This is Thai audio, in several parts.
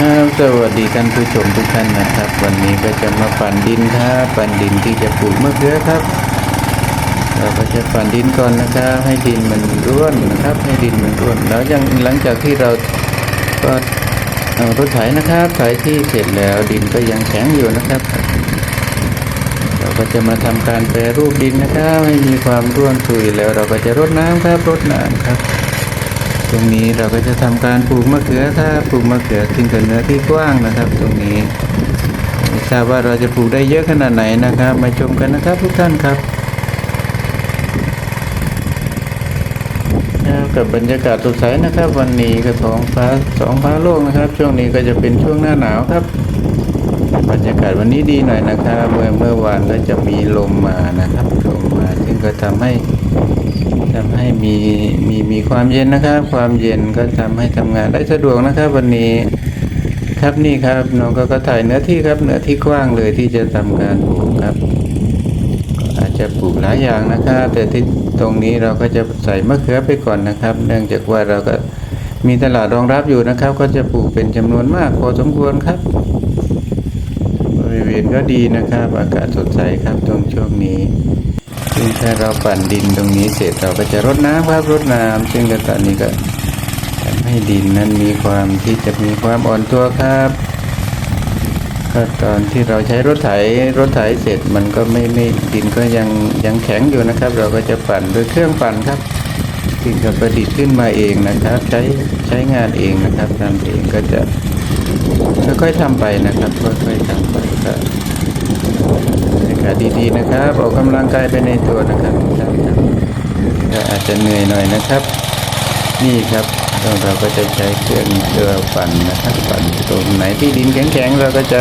ครับสวัสดีท่านผู้ชมทุกท่านนะครับ วันนี้ก็จะมาปั่นดินครับปั่นดินที่จะปลูกมะเขือครับ เราก็จะปั่นดินก่อนนะครับ ให้ดินมันร่วนนะครับ ให้ดินมันร่วน แล้วยังหลังจากที่เราก็เอารถไถนะครับไถที่เสร็จแล้วดินก็ยังแข็งอยู่นะครับ เราก็จะมาทำการแปรรูปดินนะครับ ให้มีความร่วนซุยแล้วเราก็จะรดน้ำครับรดน้ำครับ ตรงนี้เราก็จะทำการปลูกมะเขือครับปลูกมะเขือขึ้นกับเนื้อที่กว้างนะครับ ตรงนี้ไม่ทราบว่าเราจะปลูกได้เยอะขนาดไหนนะครับ มาชมกันนะครับทุกท่านครับกับบรรยากาศสดใสนะครับ วันนี้ก็ท้องฟ้าสองฟ้าโล่งนะครับ ช่วงนี้ก็จะเป็นช่วงหน้าหนาวครับ บรรยากาศวันนี้ดีหน่อยนะครับ เมื่อเมื่อวานก็จะมีลมมานะครับลมมาซึ่งก็ทำให้ ทำให้มีมีมีความเย็นนะครับ ความเย็นก็ทำให้ทำงานได้สะดวกนะครับ วันนี้ครับนี่ครับน้องก็ก็ถ่ายเนื้อที่ครับเนื้อที่กว้างเลยที่จะทำการปลูกครับอาจจะปลูกหลายอย่างนะครับแต่ที่ตรงนี้เราก็จะใส่มะเขือไปก่อนนะครับ เนื่องจากว่าเราก็มีตลาดรองรับอยู่นะครับ ก็จะปลูกเป็นจำนวนมากพอสมควรครับบริเวณก็ดีนะครับ อากาศสดใสครับตรงช่วงนี้ ซึ่งถ้าเราปั่นดินตรงนี้เสร็จเราก็จะรดน้ำครับรดน้ำซึ่งตอนนี้ก็ทำให้ดินนั้นมีความที่จะมีความอ่อนตัวครับก็ตอนที่เราใช้รถไถรถไถเสร็จมันก็ไม่ไม่ดินก็ยังยังแข็งอยู่นะครับ เราก็จะปั่นด้วยเครื่องปั่นครับซึ่งก็ประดิษฐ์ขึ้นมาเองนะครับ ใช้ใช้งานเองนะครับทำเองก็จะค่อยๆทำไปนะครับค่อยๆทำไปก็ บรรยากาศดีๆนะครับออกกำลังกายไปในตัวนะครับครับก็อาจจะเหนื่อยหน่อยนะครับ นี่ครับเราก็จะใช้เครื่องเครือปั่นนะครับปั่นตรงไหนที่ดินแข็งๆเราก็จะ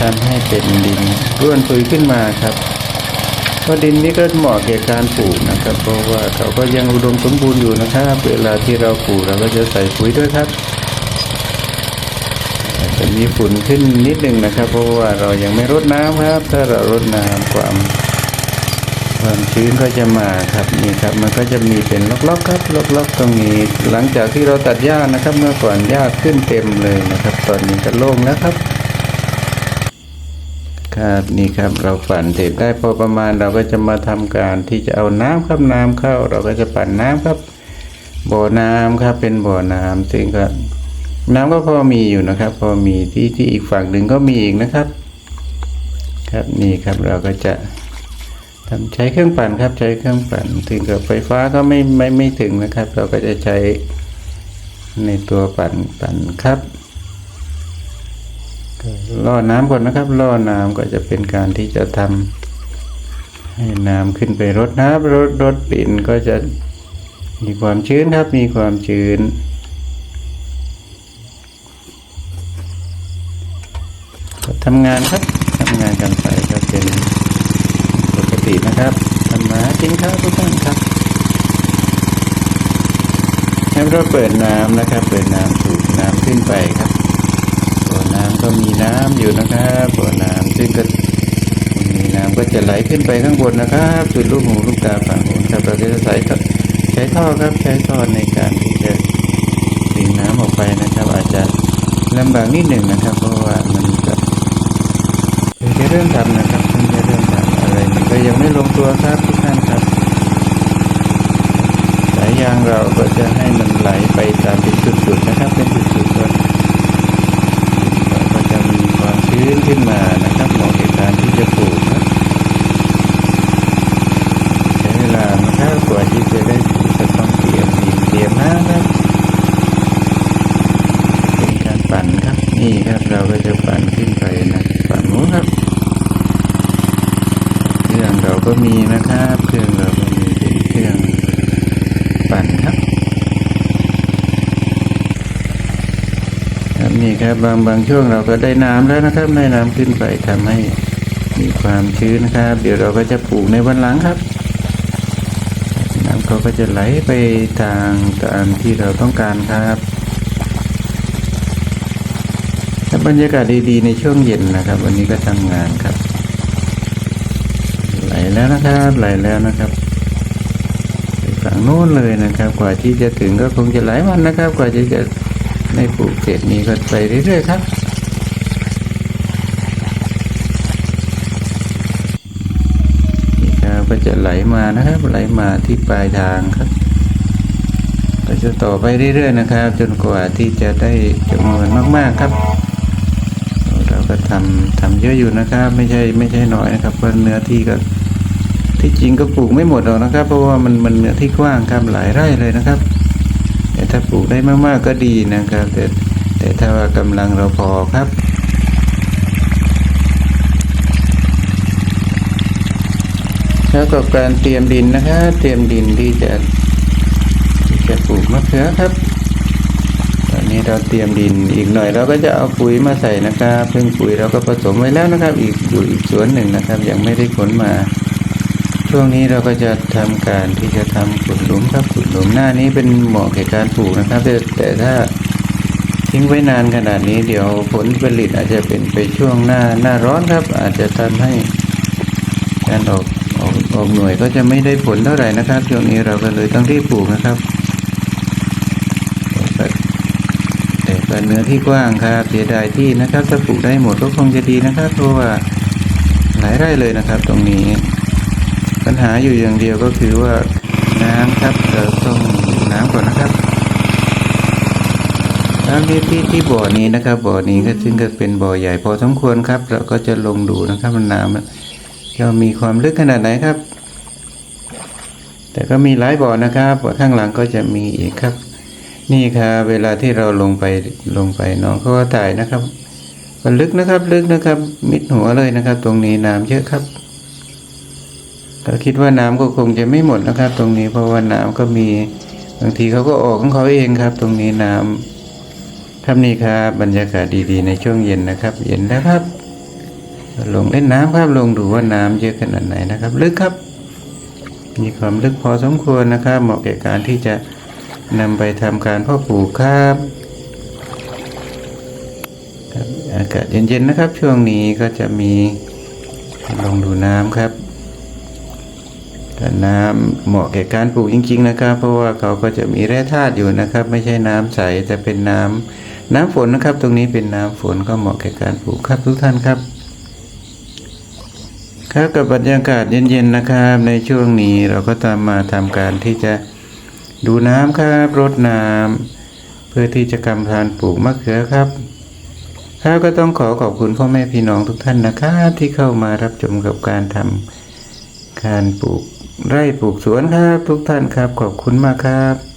ทำให้เป็นดินร่วนซุยขึ้นมาครับเพราะดินนี้ก็เหมาะแก่การปลูกนะครับ เพราะว่าเขาก็ยังอุดมสมบูรณ์อยู่นะครับ เวลาที่เราปลูกเราก็จะใส่ปุ๋ยด้วยครับ มีฝุ่นขึ้นนิดหนึ่งนะครับ เพราะว่าเรายังไม่รดน้ำครับ ถ้าเรารดน้ำความ ความชื้นก็จะมาครับนี่ครับ มันก็จะมีเป็นล็อกๆครับล็อกๆตรงนี้ หลังจากที่เราตัดหญ้านะครับ เมื่อก่อนหญ้าขึ้นเต็มเลยนะครับ ตอนนี้ก็โล่งแล้วครับครับนี่ครับเราปั่นเสร็จได้พอประมาณเราก็จะมาทำการที่จะเอาน้ำครับน้ำเข้า เราก็จะปั่นน้ำครับบ่อน้ำครับเป็นบ่อน้ำซึ่งก็ น้ำก็พอมีอยู่นะครับ พอมีที่ที่อีกฝั่งหนึ่งก็มีอีกนะครับ ครับนี่ครับเราก็จะทำใช้เครื่องปั่นครับ ใช้เครื่องปั่นถึงกับไฟฟ้าก็ไม่ไม่ไม่ถึงนะครับ เราก็จะใช้ในตัวปั่นปั่นครับล่อน้ำก่อนนะครับล่อน้ำก็จะเป็นการที่จะทำให้น้ำขึ้นไปรดน้ำรดรดดินก็จะมีความชื้นครับมีความชื้น ทำงานครับทำงานกันไปก็เป็นปกตินะครับทำมาหากินครับทุกท่านครับแล้วเราเปิดน้ำนะครับ เปิดน้ำสูบน้ำขึ้นไปครับบ่อน้ำก็มีน้ำอยู่นะครับบ่อน้ำซึ่งก็มีน้ำก็จะไหลขึ้นไปข้างบนนะครับสุดลูกหูลูกตาฝั่งโน้นครับเราจะใส่ครับใช้ท่อครับใช้ท่อในการที่จะดึงน้ำออกไปนะครับ อาจจะลำบากนิดหนึ่งนะครับ เพราะว่ามัน เพิ่งจะเริ่มทำนะครับเพิ่งจะเริ่มทำอะไรมันก็ยังไม่ลงตัวครับทุกท่านครับสายยางเราก็จะให้มันไหลไปตามเป็นจุดๆนะครับ เป็นจุดๆก็เราก็จะมีความชื้นขึ้นมานะครับเหมาะกับการที่จะปลูกครับใช้เวลานะครับกว่าที่จะได้ปลูกจะต้องเตรียมดินเตรียมน้ำครับเป็นการปั่นครับนี่ครับเราก็จะปั่นขึ้นไปนะฝั่งนู้นครับ เครื่องเรา ก็มีนะครับเครื่องเราก็มีเป็นเครื่องปั่นครับครับนี่ครับบางบางช่วงเราก็ได้น้ำแล้วนะครับได้น้ำขึ้นไปทำให้มีความชื้นครับ เดี๋ยวเราก็จะปลูกในวันหลังครับน้ำเขาก็จะไหลไปทางตามที่เราต้องการครับบรรยากาศดีๆในช่วงเย็นนะครับ วันนี้ก็ทำงานครับ แล้วนะครับไหลแล้วนะครับฝั่งโน้นเลยนะครับ กว่าที่จะถึงก็คงจะหลายวันนะครับ กว่าที่จะไม่ปลูกเสร็จนี้ก็ไปเรื่อยๆครับนี่ครับก็จะไหลมานะครับ ไหลมาที่ปลายทางครับก็จะต่อไปเรื่อยๆนะครับ จนกว่าที่จะได้จำนวนมากๆครับ เราก็ทำทำเยอะอยู่นะครับ ไม่ใช่ไม่ใช่น้อยนะครับเพราะเนื้อที่ก็ ที่จริงก็ปลูกไม่หมดหรอกนะครับ เพราะว่ามันมันเนื้อที่กว้างครับหลายไร่เลยนะครับ แต่ถ้าปลูกได้มากๆก็ดีนะครับ แต่แต่ถ้าว่ากำลังเราพอครับแล้วก็การเตรียมดินนะครับ เตรียมดินที่จะที่จะปลูกมะเขือครับ ตอนนี้เราเตรียมดินอีกหน่อยเราก็จะเอาปุ๋ยมาใส่นะครับซึ่งปุ๋ยเราก็ผสมไว้แล้วนะครับ อีกอยู่อีกสวนหนึ่งนะครับ ยังไม่ได้ขนมา ช่วงนี้เราก็จะทำการที่จะทำขุดหลุมครับขุดหลุมหน้านี้เป็นเหมาะแก่การปลูกนะครับ แต่แต่ถ้าทิ้งไว้นานขนาดนี้เดี๋ยวผลผลิตอาจจะเป็นไปช่วงหน้าหน้าร้อนครับ อาจจะทำให้การออกออกออกหน่วยก็จะไม่ได้ผลเท่าไหร่นะครับ ช่วงนี้เราก็เลยต้องรีบปลูกนะครับแต่แต่ก็เนื้อที่กว้างครับเสียดายที่นะครับถ้าปลูกได้หมดก็คงจะดีนะครับ เพราะว่าหลายไร่เลยนะครับ ตรงนี้ ปัญหาอยู่อย่างเดียวก็คือว่าน้ำครับเราต้องน้ำก่อนนะครับน้ำที่ที่ที่บ่อนี้นะครับ บ่อนี้ก็ซึ่งก็เป็นบ่อใหญ่พอสมควรครับ เราก็จะลงดูนะครับมันน้ำจะมีความลึกขนาดไหนครับ แต่ก็มีหลายบ่อนะครับข้างหลังก็จะมีอีกครับ นี่ครับเวลาที่เราลงไปลงไปน้องเขาก็ถ่ายนะครับมันลึกนะครับ ลึกนะครับ มิดหัวเลยนะครับ ตรงนี้น้ำเยอะครับ ก็คิดว่าน้ำก็คงจะไม่หมดนะครับ ตรงนี้เพราะว่าน้ำก็มีบางทีเขาก็ออกของเขาเองครับ ตรงนี้น้ำครับนี่ครับบรรยากาศดีๆ ในช่วงเย็นนะครับ เย็นแล้วครับ ลงเล่นน้ำครับลงดูว่าน้ำเยอะขนาดไหนนะครับ ลึกครับ มีความลึกพอสมควรนะครับ เหมาะแก่การที่จะนำไปทำการพ่อปลูกครับครับอากาศเย็นๆนะครับ ช่วงนี้ก็จะมีลงดูน้ำครับ แต่น้ำเหมาะแก่การปลูกจริง ๆ นะครับ เพราะว่าเขาก็จะมีแร่ธาตุอยู่นะครับ ไม่ใช่น้ำใสแต่เป็นน้ำน้ำฝนนะครับ ตรงนี้เป็นน้ำฝนก็เหมาะแก่การปลูกครับทุกท่านครับ ครับกับบรรยากาศเย็นๆนะครับ ในช่วงนี้เราก็ตามมาทำการที่จะดูน้ำครับรดน้ำเพื่อที่จะกำพานปลูกมะเขือครับครับก็ต้องขอขอบคุณพ่อแม่พี่น้องทุกท่านนะครับที่เข้ามารับชมกับการทำการปลูก ไร่ปลูกสวนครับทุกท่านครับขอบคุณมากครับ